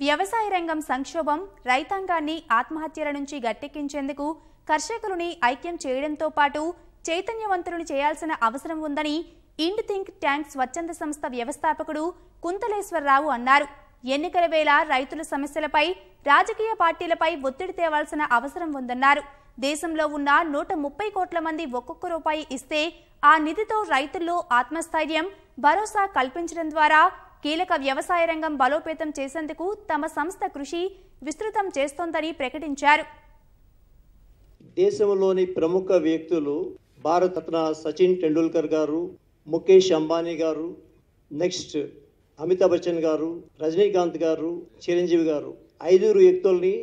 వ్యవసాయ రంగం సంక్షోభం రైతాంగాన్ని ఆత్మహత్యల నుంచి గట్టెక్కించేందుకు కర్షకులని ఐక్యం చేయడంతో పాటు చైతన్యవంతులను చేయాల్సిన అవసరం ఉందని ఇండ్ థింక్ ట్యాంక్ స్వచ్ఛంద సంస్థ వ్యవస్థాపకుడు కుంతలేశ్వరరావు అన్నారు. ఎన్నికల వేళ రైతుల సమస్యలపై రాజకీయ పార్టీలపై ఒత్తిడి తేవాల్సిన అవసరం ఉందన్నారు. దేశంలో ఉన్న నూట ముప్పై కోట్ల మంది ఒక్కొక్క రూపాయి ఇస్తే ఆ నిధితో రైతుల్లో ఆత్మస్థైర్యం భరోసా కల్పించడం ద్వారా కీలక వ్యవసాయ రంగం బలోపేతం చేసేందుకు తమ సంస్థ కృషి విస్తృతం చేస్తోందని ప్రకటించారు. దేశంలోని ప్రముఖ వ్యక్తులు భారతరత్న సచిన్ టెండూల్కర్ గారు ముఖేష్ అంబానీ గారు నెక్స్ట్ అమితాబ్ బచ్చన్ గారు రజనీకాంత్ గారు చిరంజీవి గారు. ఐదుగురు వ్యక్తుల్ని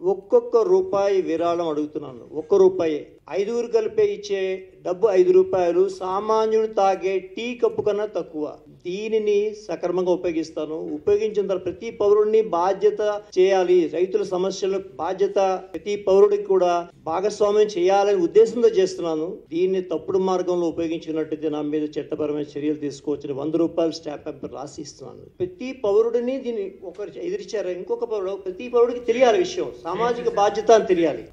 ఒక్కొక్క రూపాయి విరాళం అడుగుతున్నాను. ఒక్క రూపాయి. ఐదుగురు కలిపే ఇచ్చే డబ్బు ఐదు రూపాయలు సామాన్యుడు తాగే టీ కప్పు కన్నా తక్కువ. దీనిని సక్రమంగా ఉపయోగిస్తాను. ఉపయోగించిన తర్వాత ప్రతి పౌరుడిని బాధ్యత చేయాలి. రైతుల సమస్యలు బాధ్యత ప్రతి పౌరుడికి కూడా భాగస్వామ్యం చేయాలనే ఉద్దేశంతో చేస్తున్నాను. దీన్ని తప్పుడు మార్గంలో ఉపయోగించినట్టయితే నా మీద చట్టపరమైన చర్యలు తీసుకోవచ్చని వంద రూపాయలు స్టాంప్ పేపర్ రాసి ఇస్తున్నాను. ప్రతి పౌరుడిని దీన్ని ఒకరు ఎదిరిచారు ఇంకొక పౌరుడు ప్రతి పౌరుడికి తెలియాలి విషయం. సామాజిక బాధ్యత అని తెలియాలి.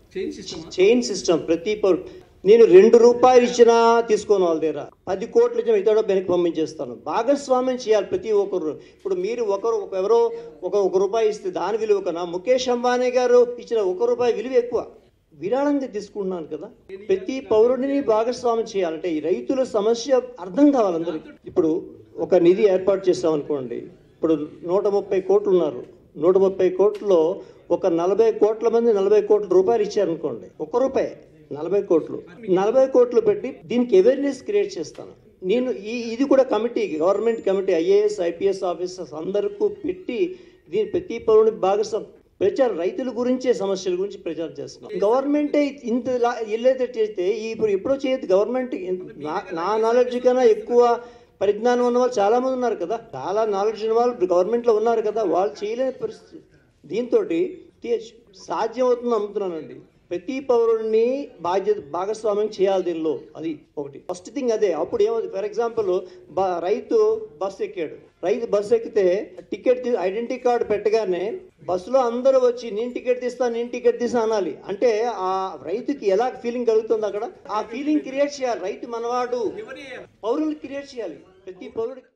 చైన్ సిస్టమ్ ప్రతి పౌరుడు నేను రెండు రూపాయలు ఇచ్చినా తీసుకోను వాళ్ళ దగ్గర. పది కోట్లు ఇచ్చిన మిగతా వెనక్కి పంపించేస్తాను. భాగస్వామ్యం చేయాలి ప్రతి ఒక్కరు. ఇప్పుడు మీరు ఒకరు ఒక ఎవరో ఒక ఒక రూపాయి ఇస్తే దాని విలువ కన్నా ముఖేష్ అంబానీ గారు ఇచ్చిన ఒక రూపాయి విలువ ఎక్కువ. విరాళంగా తీసుకుంటున్నాను కదా. ప్రతి పౌరుడిని భాగస్వామ్యం చేయాలంటే ఈ రైతుల సమస్య అర్థం కావాలి అందరికి. ఇప్పుడు ఒక నిధి ఏర్పాటు చేసామనుకోండి అనుకోండి. ఇప్పుడు నూట ముప్పై కోట్లు ఉన్నారు. నూట ముప్పై కోట్లలో ఒక నలభై కోట్ల మంది నలభై కోట్ల రూపాయలు ఇచ్చారనుకోండి. ఒక రూపాయి. నలభై కోట్లు. నలభై కోట్లు పెట్టి దీనికి అవేర్నెస్ క్రియేట్ చేస్తాను. నేను ఈ ఇది కూడా committee government committee IAS IPS officers అందరికీ పెట్టి దీని ప్రతి పౌరుని భాగస్వామి ప్రచారం రైతుల గురించే సమస్యల గురించి ప్రచారం చేస్తున్నాం. గవర్నమెంటే ఇంత వెళ్ళేటట్టు చేస్తే ఇప్పుడు ఎప్పుడో చేయదు గవర్నమెంట్ నా నా నాలెడ్జ్ కన్నా ఎక్కువ పరిజ్ఞానం ఉన్న వాళ్ళు చాలా మంది ఉన్నారు కదా. చాలా నాలెడ్జ్ ఉన్న వాళ్ళు గవర్నమెంట్లో ఉన్నారు కదా. వాళ్ళు చేయలేని పరిస్థితి. దీంతో సాధ్యం అవుతుందో నమ్ముతున్నానండి. ప్రతి పౌరుడిని బాధ్యత భాగస్వామ్యం చేయాలి దీనిలో. అది ఒకటి. ఫస్ట్ థింగ్ అదే. అప్పుడు ఏమవుతుంది? ఫర్ ఎగ్జాంపుల్ రైతు బస్సు ఎక్కాడు. రైతు బస్సు ఎక్కితే టికెట్ ఐడెంటిటీ కార్డు పెట్టగానే బస్సులో అందరూ వచ్చి నేను టికెట్ తీస్తాను నేను టికెట్ తీస్తాను అనాలి. అంటే ఆ రైతుకి ఎలా ఫీలింగ్ కలుగుతుంది అక్కడ? ఆ ఫీలింగ్ క్రియేట్ చేయాలి. రైతు మనవాడు. పౌరులు క్రియేట్ చేయాలి. ప్రతి పౌరుడికి